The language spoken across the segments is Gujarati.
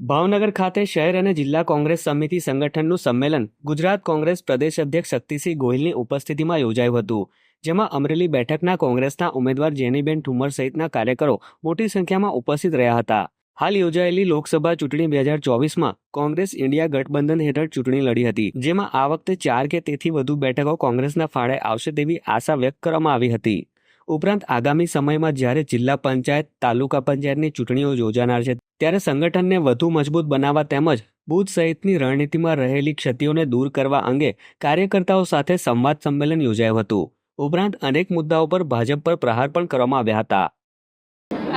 ભાવનગર ખાતે શહેર અને જિલ્લા કોંગ્રેસ સમિતિ સંગઠનનું સંમેલન ગુજરાત કોંગ્રેસ પ્રદેશ અધ્યક્ષ શક્તિસિંહ ગોહિલની ઉપસ્થિતિમાં યોજાયું હતું, જેમાં અમરેલી બેઠકના કોંગ્રેસના ઉમેદવાર જેનીબેન ઠુમર સહિતના કાર્યકરો મોટી સંખ્યામાં ઉપસ્થિત રહ્યા હતા. હાલ યોજાયેલી લોકસભા ચૂંટણી બે હજાર ચોવીસમાં કોંગ્રેસ ઇન્ડિયા ગઠબંધન હેઠળ ચૂંટણી લડી હતી, જેમાં આ વખતે ચાર કે તેથી વધુ બેઠકો કોંગ્રેસના ફાળે આવશે તેવી આશા વ્યક્ત કરવામાં આવી હતી. ઉપરાંત આગામી સમયમાં જ્યારે જિલ્લા પંચાયત, તાલુકા પંચાયતની ચૂંટણીઓ યોજાનાર છે ત્યારે સંગઠનને વધુ મજબૂત બનાવવા તેમજ બૂથ સહિતની રણનીતિમાં રહેલી ક્ષતિઓને દૂર કરવા અંગે કાર્યકર્તાઓ સાથે સંવાદ સંમેલન યોજાયું હતું. ઉપરાંત અનેક મુદ્દાઓ પર ભાજપ પર પ્રહાર પણ કરવામાં આવ્યા હતા.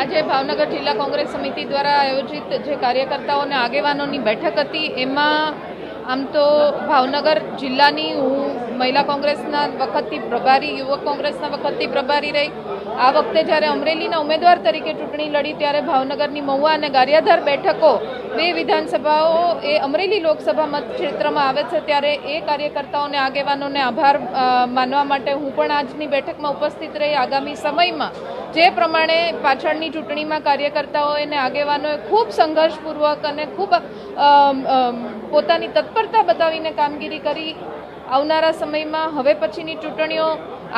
આજે ભાવનગર જિલ્લા કોંગ્રેસ સમિતિ દ્વારા આયોજિત જે કાર્યકર્તાઓ અને આગેવાનોની બેઠક હતી, એમાં આમ તો ભાવનગર જિલ્લાની હું મહિલા કોંગ્રેસના વખતથી પ્રભારી, યુવક કોંગ્રેસના વખતથી પ્રભારી રહી. આ વખતે જ્યારે અમરેલીના ઉમેદવાર તરીકે ચૂંટણી લડી, ત્યારે ભાવનગરની મહુવા અને ગારિયાધાર બેઠકો બે વિધાનસભાઓ એ અમરેલી લોકસભા મત ક્ષેત્રમાં આવે છે. ત્યારે એ કાર્યકર્તાઓને, આગેવાનોને આભાર માનવા માટે હું પણ આજની બેઠકમાં ઉપસ્થિત રહી. આગામી સમયમાં જે પ્રમાણે પાછળની ચૂંટણીમાં કાર્યકર્તાઓ અને આગેવાનોએ ખૂબ સંઘર્ષપૂર્વક અને ખૂબ પોતાની તત્પરતા બતાવીને કામગીરી કરી. આવનારા સમયમાં હવે પછીની ચૂંટણીઓ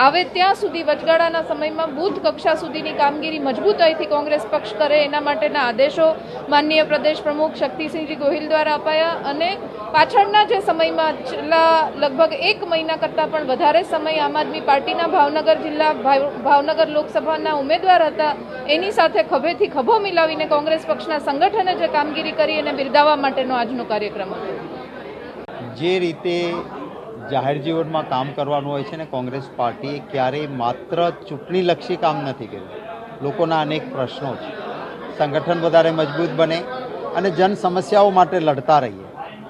આવે ત્યાં સુધી વચગાળાના સમયમાં બૂથ કક્ષા સુધીની કામગીરી મજબૂતાઈથી કોંગ્રેસ પક્ષ કરે એના માટેના આદેશો માનનીય પ્રદેશ પ્રમુખ શક્તિસિંહજી ગોહિલ દ્વારા અપાયા અને પાછળના જે સમયમાં છેલ્લા લગભગ એક મહિના કરતાં પણ વધારે સમય આમ આદમી પાર્ટીના ભાવનગર જિલ્લા ભાવનગર લોકસભાના ઉમેદવાર હતા, એની સાથે ખભેથી ખભો મિલાવીને કોંગ્રેસ પક્ષના સંગઠને જે કામગીરી કરી એને બિરદાવવા માટેનો આજનો કાર્યક્રમ હતો. જે રીતે જાહેર જીવનમાં કામ કરવાનું હોય છે ને કોંગ્રેસ પાર્ટીએ ક્યારેય માત્ર ચૂંટણીલક્ષી કામ નથી કર્યું. લોકોના અનેક પ્રશ્નો છે. સંગઠન વધારે મજબૂત બને અને જન સમસ્યાઓ માટે લડતા રહીએ.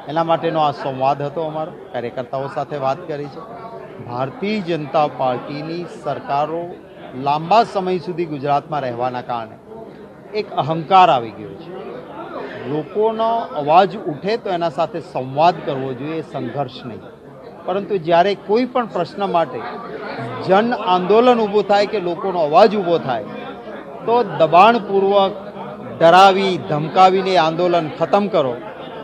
એના માટેનો આ સંવાદ હતો અમારો. કાર્યકર્તાઓ સાથે વાત કરી છે. ભારતીય જનતા પાર્ટીની સરકારો લાંબા સમય સુધી ગુજરાતમાં રહેવાના કારણે એક અહંકાર આવી ગયો છે. લોકોનો અવાજ ઉઠે તો એના સાથે સંવાદ કરવો જોઈએ, સંઘર્ષ નહીં. પરંતુ જ્યારે કોઈ પણ પ્રશ્ન માટે જન આંદોલન ઊભું થાય કે લોકોનો અવાજ ઊભો થાય, તો દબાણપૂર્વક ડરાવી, ધમકાવીને આંદોલન ખતમ કરો.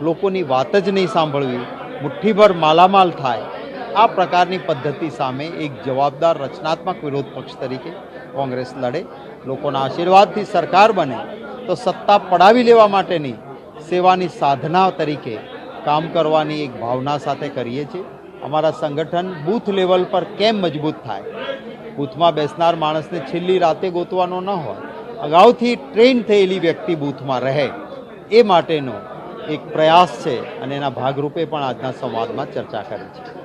લોકોની વાત જ નહીં સાંભળવી. મુઠ્ઠીભર માલામાલ થાય. આ પ્રકારની પદ્ધતિ સામે એક જવાબદાર રચનાત્મક વિરોધ પક્ષ તરીકે કોંગ્રેસ લડે. લોકોના આશીર્વાદથી સરકાર બને. તો સત્તા પડાવી લેવા માટેની સેવાની સાધના તરીકે કામ કરવાની એક ભાવના સાથે કરીએ છીએ. અમારા સંગઠન બૂથ લેવલ પર કેમ મજબૂત થાય? બૂથમાં બેસનાર માણસને છેલ્લી રાતે ગોતવાનો ન હોય, અગાઉથી ટ્રેન થયેલી વ્યક્તિ બૂથમાં રહે, એ માટેનો એક પ્રયાસ છે અને એના ભાગરૂપે પણ આજના સંવાદમાં ચર્ચા કરી છે.